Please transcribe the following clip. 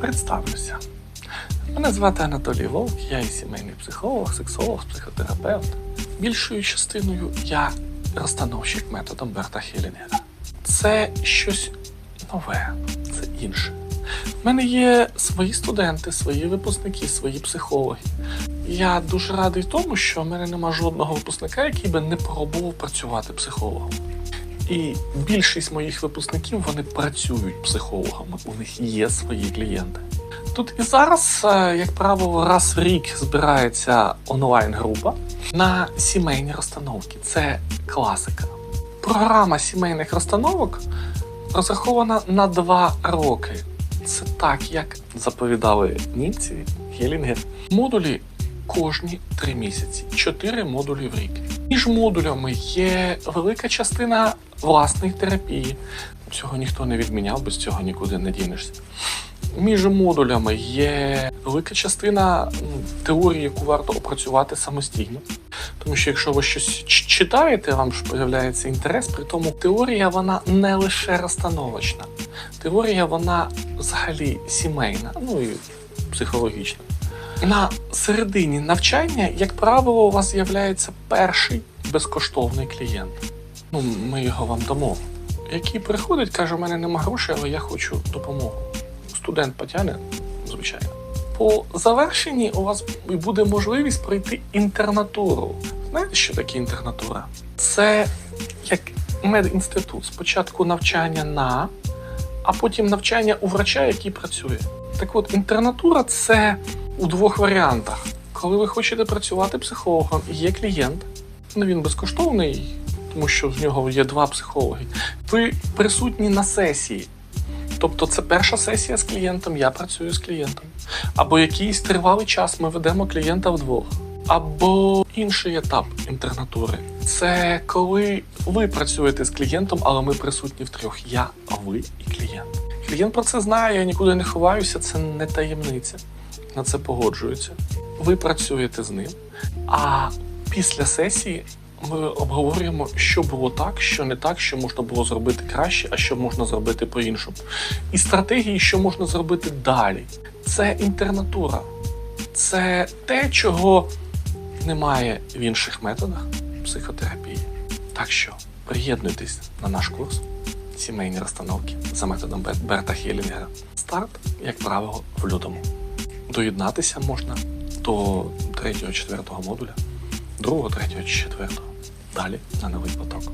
Представлюся. Мене звати Анатолій Вовк, я і сімейний психолог, сексолог, психотерапевт. Більшою частиною я розстановщик методом Берта Хелінгера. Це щось нове, це інше. У мене є свої студенти, свої випускники, свої психологи. Я дуже радий тому, що в мене нема жодного випускника, який би не пробував працювати психологом. І більшість моїх випускників вони працюють психологами, у них є свої клієнти. Тут і зараз, е, як правило, раз в рік збирається онлайн-група на сімейні розстановки. Це класика. Програма сімейних розстановок розрахована на два роки. Це так, як заповідали німці, Гелінгер. Модулі кожні три місяці, чотири модулі в рік. Між модулями є велика частина власної терапії. Цього ніхто не відміняв, без цього нікуди не дінешся. Між модулями є велика частина ну, теорії, яку варто опрацювати самостійно. Тому що якщо ви щось читаєте, вам ж появляється інтерес. При тому теорія вона не лише розстановочна. Теорія вона взагалі сімейна, ну і психологічна. На середині навчання, як правило, у вас з'являється перший безкоштовний клієнт. Ну, ми його вам дамо. Який приходить, каже, у мене нема грошей, але я хочу допомогу. Студент потягне, звичайно. По завершенні у вас буде можливість пройти інтернатуру. Знаєте, що таке інтернатура? Це як медінститут. Спочатку навчання на, а потім навчання у врача, який працює. Так от, інтернатура це у двох варіантах. Коли ви хочете працювати психологом є клієнт, ну він безкоштовний, тому що в нього є два психологи. Ви присутні на сесії. Тобто це перша сесія з клієнтом, я працюю з клієнтом. Або якийсь тривалий час ми ведемо клієнта вдвох. Або інший етап інтернатури. Це коли ви працюєте з клієнтом, але ми присутні втрьох. Я, ви і клієнт. Клієнт про це знає, я нікуди не ховаюся, це не таємниця. На це погоджуються. Ви працюєте з ним. А після сесії ми обговорюємо, що було так, що не так, що можна було зробити краще, а що можна зробити по-іншому. І стратегії, що можна зробити далі. Це інтернатура. Це те, чого немає в інших методах психотерапії. Так що приєднуйтесь на наш курс сімейні розстановки за методом Бер- Берта Хелінгера. Старт, як правило, в лютому. Доєднатися можна до 3-4 модуля, 2, 3, 4. Далі на новий поток.